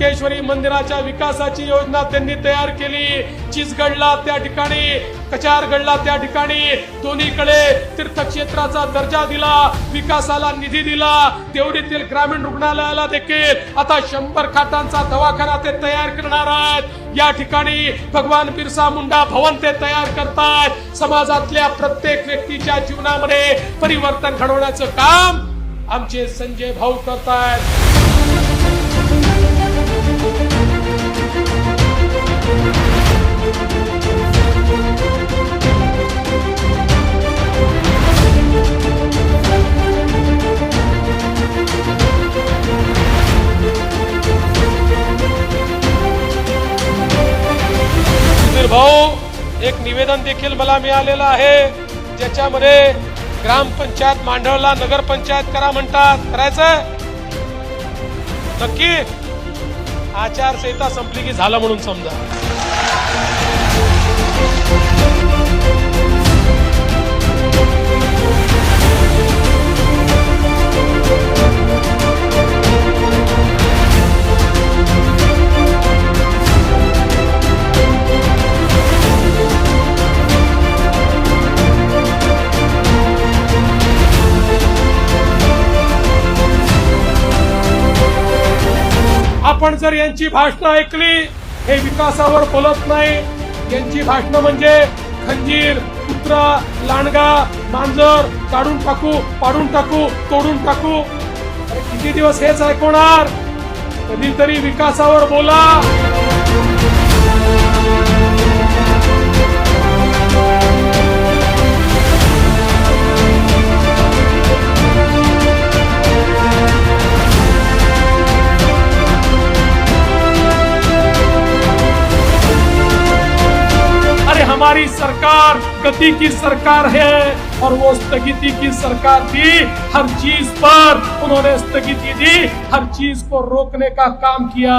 चामुंडेश्वरी मंदिराच्या विकासाची योजना त्यांनी तयार केली. चिसगडला त्या ठिकाणी कचारगडला त्या ठिकाणी दोन्हीकडे तीर्थक्षेत्राचा दर्जा दिला विकासाला निधी दिला. तेवढीतील ग्रामीण रुग्णालयाला देखील आता शंभर खाटांचा दवाखाना ते तयार करणार आहेत. या ठिकाणी भगवान बिरसा मुंडा भवन ते तयार करतात. समाजातल्या प्रत्येक व्यक्तीच्या जीवनामध्ये परिवर्तन घडवण्याचं काम आमचे संजय भाऊ करतायत. भाऊ एक निवेदन देखील मला मिळालेलं आहे. ज्याच्यामध्ये ग्रामपंचायत मांडवला नगरपंचायत करा म्हणतात. करायचं नक्की? आचारसंहिता संपली की झाला म्हणून समजा. आपण जर यांची भाषणं ऐकली हे विकासावर बोलत नाही. यांची भाषणं म्हणजे खंजीर कुत्रा लांडगा मांजर काढून टाकू पाडून टाकू तोडून टाकू. अरे किती दिवस हेच ऐकवणार? कधीतरी विकासावर बोला. हमारी सरकार गति की सरकार है और वो स्थगिति की सरकार थी हर चीज़ पर उन्होंने स्थगिति दी, हर चीज़ को रोकने का काम किया।